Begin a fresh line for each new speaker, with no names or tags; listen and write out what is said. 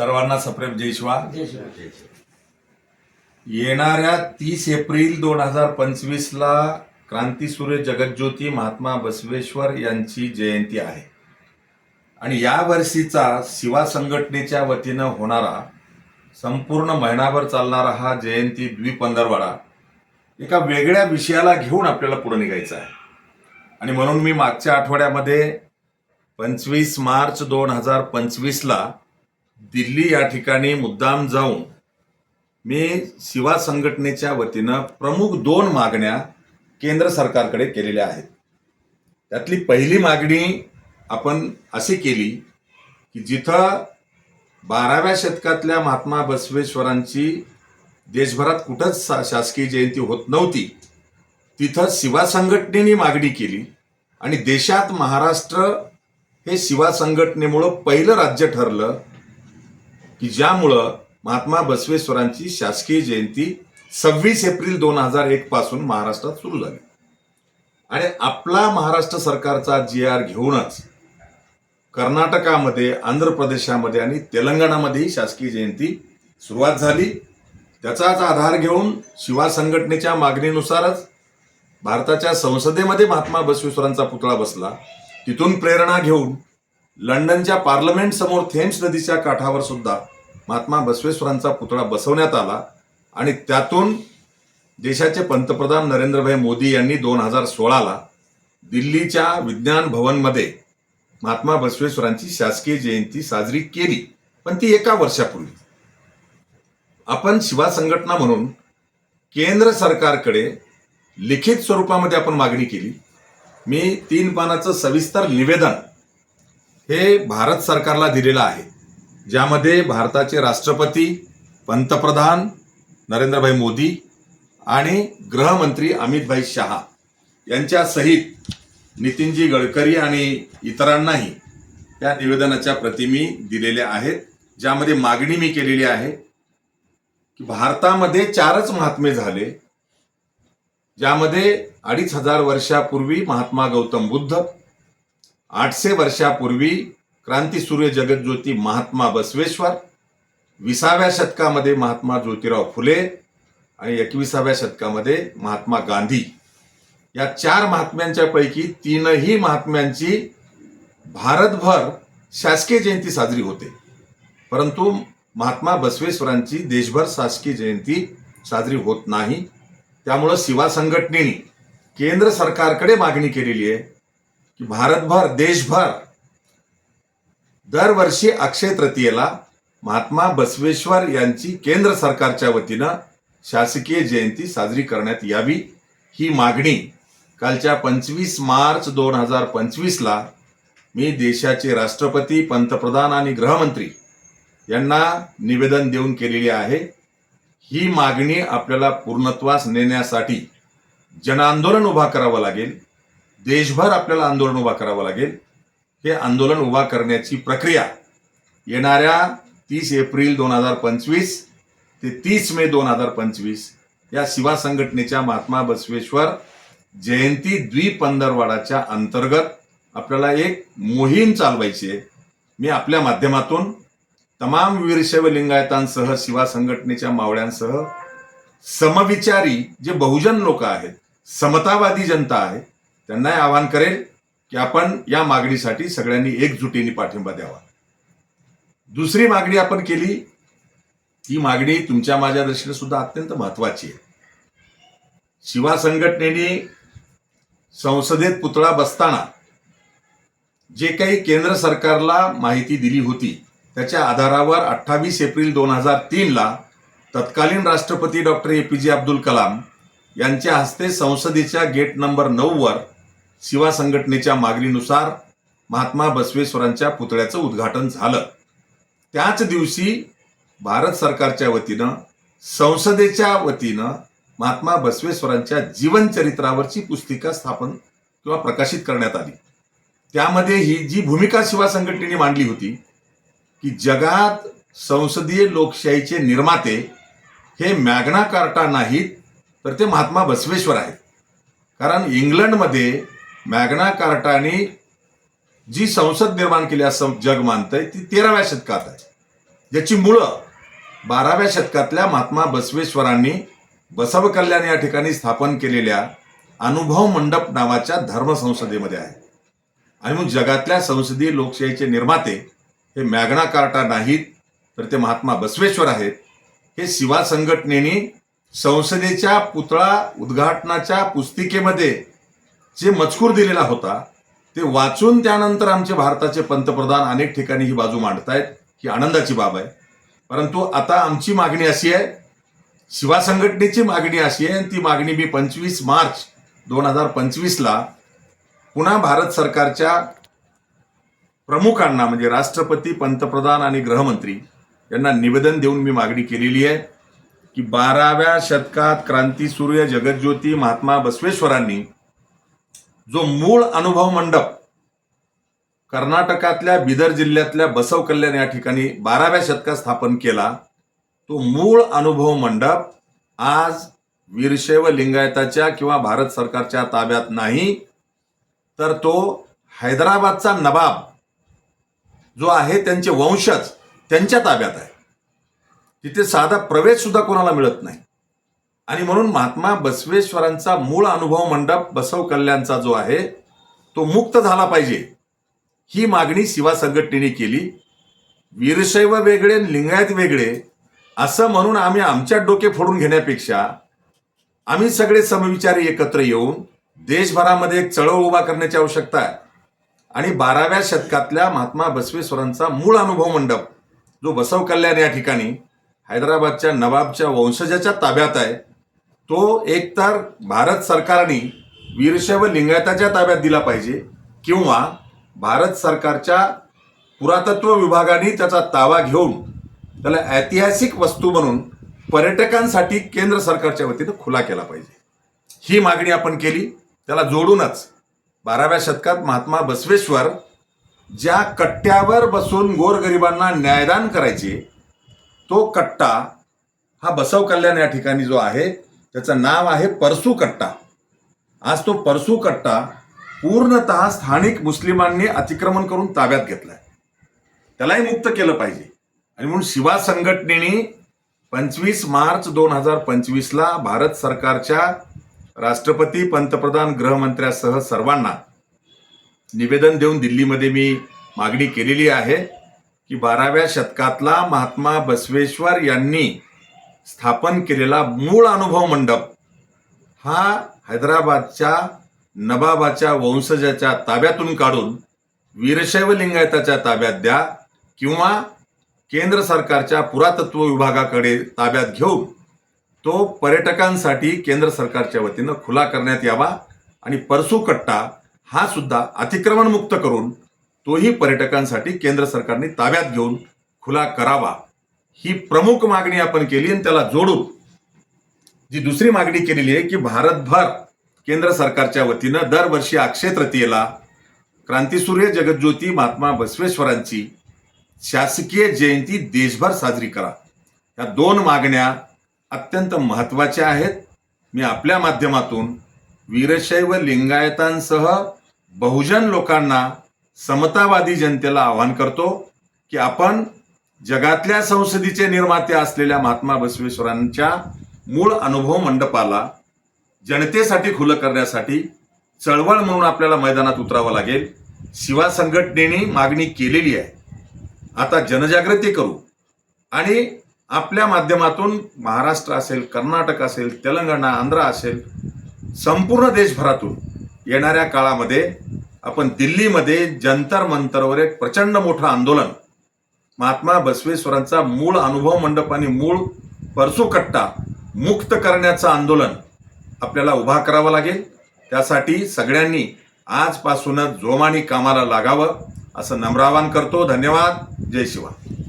सर्वांना सप्रेम जय शिवा.
जय शिवराय
येणाऱ्या तीस एप्रिल दोन हजार पंचवीस ला क्रांतीसूर्य जगज्योती महात्मा बसवेश्वर यांची जयंती आहे. आणि या वर्षीचा शिवा संघटनेच्या वतीनं होणारा संपूर्ण महिनाभर चालणारा हा जयंती द्विपंधरवाडा एका वेगळ्या विषयाला घेऊन आपल्याला पुढे निघायचं आहे. आणि म्हणून मी मागच्या आठवड्यामध्ये पंचवीस मार्च दोन हजार पंचवीसला दिल्ली या ठिकाणी मुद्दाम जाऊन मी शिवा संघटनेच्या वतीनं प्रमुख दोन मागण्या केंद्र सरकारकडे केलेल्या आहेत. त्यातली पहिली मागणी आपण अशी केली की जिथं बाराव्या शतकातल्या महात्मा बसवेश्वरांची देशभरात कुठंच शासकीय जयंती होत नव्हती तिथं शिवा संघटनेने मागणी केली आणि देशात महाराष्ट्र हे शिवा संघटनेमुळं पहिलं राज्य ठरलं की ज्यामुळं महात्मा बसवेश्वरांची शासकीय जयंती सव्वीस एप्रिल दोन हजार एक पासून महाराष्ट्रात सुरू झाली. आणि आपला महाराष्ट्र सरकारचा जी आर घेऊनच कर्नाटकामध्ये आंध्र प्रदेशामध्ये आणि तेलंगणामध्येही शासकीय जयंती सुरुवात झाली. त्याचाच आधार घेऊन शिवा संघटनेच्या मागणीनुसारच भारताच्या संसदेमध्ये महात्मा बसवेश्वरांचा पुतळा बसला. तिथून प्रेरणा घेऊन लंडनच्या पार्लमेंट समोर थेम्स नदीच्या काठावर सुद्धा महात्मा बसवेश्वरांचा पुतळा बसवण्यात आला आणि त्यातून देशाचे पंतप्रधान नरेंद्रभाई मोदी यांनी दोन हजार सोळाला दिल्लीच्या विज्ञान भवनमध्ये महात्मा बसवेश्वरांची शासकीय जयंती साजरी केली पण ती एका वर्षापूर्वी. आपण शिवा संघटना म्हणून केंद्र सरकारकडे लिखित स्वरूपामध्ये आपण मागणी केली. मी तीन पानाचं सविस्तर निवेदन हे भारत सरकारला दिलेलं आहे ज्यामध्ये भारताचे राष्ट्रपती पंतप्रधान नरेंद्रभाई मोदी आणि गृहमंत्री अमितभाई शहा यांच्या सहित नितीनजी गडकरी आणि इतरांनाही त्या निवेदनाच्या प्रती मी दिलेल्या आहेत ज्यामध्ये मागणी मी केलेली आहे की भारतामध्ये चारच महात्मे झाले ज्यामध्ये अडीच हजार वर्षापूर्वी महात्मा गौतम बुद्ध आठशे वर्षापूर्वी क्रांतीसूर्य जगज्योती महात्मा बसवेश्वर विसाव्या शतकामध्ये महात्मा ज्योतिराव फुले आणि एकविसाव्या शतकामध्ये महात्मा गांधी. या चार महात्म्यांच्या पैकी तीनही महात्म्यांची भारतभर शासकीय जयंती साजरी होते. परंतु महात्मा बसवेश्वरांची देशभर शासकीय जयंती साजरी होत नाही. त्यामुळं शिवा संघटनेने केंद्र सरकारकडे मागणी केलेली आहे की भारतभर देशभर. दरवर्षी अक्षय तृतीयेला महात्मा बसवेश्वर यांची केंद्र सरकारच्या वतीनं शासकीय जयंती साजरी करण्यात यावी ही मागणी कालच्या पंचवीस मार्च दोन हजार पंचवीसला मी देशाचे राष्ट्रपती पंतप्रधान आणि गृहमंत्री यांना निवेदन देऊन केलेली आहे. ही मागणी आपल्याला पूर्णत्वास नेण्यासाठी जनआंदोलन उभा करावं लागेल. देशभर आपल्याला आंदोलन उभा करावं लागेल. हे आंदोलन उभा करण्याची प्रक्रिया येणाऱ्या तीस एप्रिल दोन हजार पंचवीस ते तीस मे दोन हजार पंचवीस या शिवा संघटनेच्या महात्मा बसवेश्वर जयंती द्विपंधरवाडाच्या अंतर्गत आपल्याला एक मोहीम चालवायची आहे. मी आपल्या माध्यमातून तमाम वीरशैव लिंगायतांसह शिवा संघटनेच्या मावळ्यांसह समविचारी जे बहुजन लोक आहेत समतावादी जनता आहे त्यांनाही आवाहन करेल की आपण या मागणीसाठी सगळ्यांनी एकजुटीने पाठिंबा द्यावा. दुसरी मागणी आपण केली ही मागणी तुमच्या माझ्या दृष्टीने सुद्धा अत्यंत महत्वाची आहे. शिवा संघटनेने संसदेत पुतळा बसताना जे काही केंद्र सरकारला माहिती दिली होती त्याच्या आधारावर अठ्ठावीस एप्रिल दोन हजार तीनला तत्कालीन राष्ट्रपती डॉक्टर ए पी जे अब्दुल कलाम यांच्या हस्ते संसदेच्या गेट नंबर नऊवर शिवा संघटनेच्या मागणीनुसार महात्मा बसवेश्वरांच्या पुतळ्याचं उद्घाटन झालं. त्याच दिवशी भारत सरकारच्या वतीनं संसदेच्या वतीनं महात्मा बसवेश्वरांच्या जीवनचरित्रावरची पुस्तिका स्थापन किंवा प्रकाशित करण्यात आली. त्यामध्ये ही जी भूमिका शिवा संघटनेने मांडली होती की जगात संसदीय लोकशाहीचे निर्माते हे मॅग्ना कार्टा नाहीत तर ते महात्मा बसवेश्वर आहेत. कारण इंग्लंडमध्ये मॅग्ना कार्टाने जी संसद निर्माण केली असं जग मानतंय ती तेराव्या शतकात आहे. ज्याची मुळं बाराव्या शतकातल्या महात्मा बसवेश्वरांनी बसव कल्याण या ठिकाणी स्थापन केलेल्या अनुभव मंडप नावाच्या धर्मसंसदेमध्ये आहे. आणि मग जगातल्या संसदीय लोकशाहीचे निर्माते हे मॅग्ना कार्टा नाहीत तर ते महात्मा बसवेश्वर आहेत. हे शिवा संघटनेने संसदेच्या पुतळा उद्घाटनाच्या पुस्तिकेमध्ये जे मजकूर दिलेला होता ते वाचून त्यानंतर आमचे भारताचे पंतप्रधान अनेक ठिकाणी ही बाजू मांडतायत ही आनंदाची बाब आहे. परंतु आता आमची मागणी अशी आहे शिवा संघटनेची मागणी अशी आहे ती मागणी मी पंचवीस मार्च दोन हजार पंचवीसला पुन्हा भारत सरकारच्या प्रमुखांना म्हणजे राष्ट्रपती पंतप्रधान आणि गृहमंत्री यांना निवेदन देऊन मी मागणी केलेली आहे की बाराव्या शतकात क्रांती सूर्य जगज्योती महात्मा बसवेश्वरांनी जो मूळ अनुभव मंडप कर्नाटकातल्या बिदर जिल्ह्यातल्या बसव कल्याण या ठिकाणी बाराव्या शतकात स्थापन केला तो मूळ अनुभव मंडप आज वीरशैव लिंगायताच्या किंवा भारत सरकारच्या ताब्यात नाही तर तो हैदराबादचा नवाब जो आहे त्यांचे वंशज त्यांच्या ताब्यात आहे. तिथे साधा प्रवेश सुद्धा कोणाला मिळत नाही. आणि म्हणून महात्मा बसवेश्वरांचा मूळ अनुभव मंडप बसव कल्याणचा जो आहे तो मुक्त झाला पाहिजे. ही मागणी शिवा संघटनेने केली. वीरशैव वेगळे आणि लिंगायत वेगळे असं म्हणून आम्ही आमच्या डोके फोडून घेण्यापेक्षा आम्ही सगळे समविचारी एकत्र येऊन देशभरामध्ये एक चळवळ उभा करण्याची आवश्यकता आहे. आणि बाराव्या शतकातल्या महात्मा बसवेश्वरांचा मूळ अनुभव मंडप जो बसव कल्याण या ठिकाणी हैदराबादच्या नवाबच्या वंशजाच्या ताब्यात आहे तो एकतर भारत सरकारने वीरशैव लिंगायताच्या ताब्यात दिला पाहिजे किंवा भारत सरकारच्या पुरातत्व विभागाने त्याचा ताबा घेऊन त्याला ऐतिहासिक वस्तू म्हणून पर्यटकांसाठी केंद्र सरकारच्या वतीनं खुला केला पाहिजे. ही मागणी आपण केली. त्याला जोडूनच बाराव्या शतकात महात्मा बसवेश्वर ज्या कट्ट्यावर बसून गोरगरिबांना न्यायदान करायचे तो कट्टा हा बसव कल्याण या ठिकाणी जो आहे त्याचं नाव आहे परसू कट्टा. आज तो परसू कट्टा पूर्णतः स्थानिक मुस्लिमांनी अतिक्रमण करून ताब्यात घेतलाय. त्यालाही मुक्त केलं पाहिजे. आणि म्हणून शिवा संघटनेने पंचवीस मार्च दोन हजार पंचवीसला भारत सरकारच्या राष्ट्रपती पंतप्रधान गृहमंत्र्यासह सर्वांना निवेदन देऊन दिल्लीमध्ये मी मागणी केलेली आहे की बाराव्या शतकातला महात्मा बसवेश्वर यांनी स्थापन केलेला मूळ अनुभव मंडप. हा हैदराबादच्या नबाबाच्या वंशजाच्या ताब्यातून काढून वीरशैव लिंगायताच्या ताब्यात द्या किंवा केंद्र सरकारच्या पुरातत्व विभागाकडे ताब्यात घेऊन तो पर्यटकांसाठी केंद्र सरकारच्या वतीनं खुला करण्यात यावा आणि परसू कट्टा हा सुद्धा अतिक्रमण मुक्त करून तोही पर्यटकांसाठी केंद्र सरकारने ताब्यात घेऊन खुला करावा. ही प्रमुख मागणी आपण केली आणि त्याला जोडून जी दुसरी मागणी केलेली आहे की भारतभर केंद्र सरकारच्या वतीनं दरवर्षी अक्षय तृतीयेला क्रांतीसूर्य जगज्योती महात्मा बसवेश्वरांची शासकीय जयंती देशभर साजरी करा. या दोन मागण्या अत्यंत महत्त्वाच्या आहेत. मी आपल्या माध्यमातून वीरशैव लिंगायतांसह बहुजन लोकांना समतावादी जनतेला आवाहन करतो की आपण जगातल्या संसदीचे निर्माते असलेल्या महात्मा बसवेश्वरांच्या मूळ अनुभव मंडपाला जनतेसाठी खुलं करण्यासाठी चळवळ म्हणून आपल्याला मैदानात उतरावं लागेल. शिवा संघटनेने मागणी केलेली आहे. आता जनजागृती करू. आणि आपल्या माध्यमातून महाराष्ट्र असेल कर्नाटक असेल तेलंगणा आंध्र असेल संपूर्ण देशभरातून येणाऱ्या काळामध्ये आपण दिल्लीमध्ये जंतर मंतरवर एक प्रचंड मोठं आंदोलन महात्मा बसवेश्वरांचा मूळ अनुभव मंडप आणि मूळ परसोकट्टा मुक्त करण्याचं आंदोलन आपल्याला उभा करावं लागेल. त्यासाठी सगळ्यांनी आजपासूनच जोमाने कामाला लागावं असं नम्र आवाहन करतो. धन्यवाद. जय शिवा.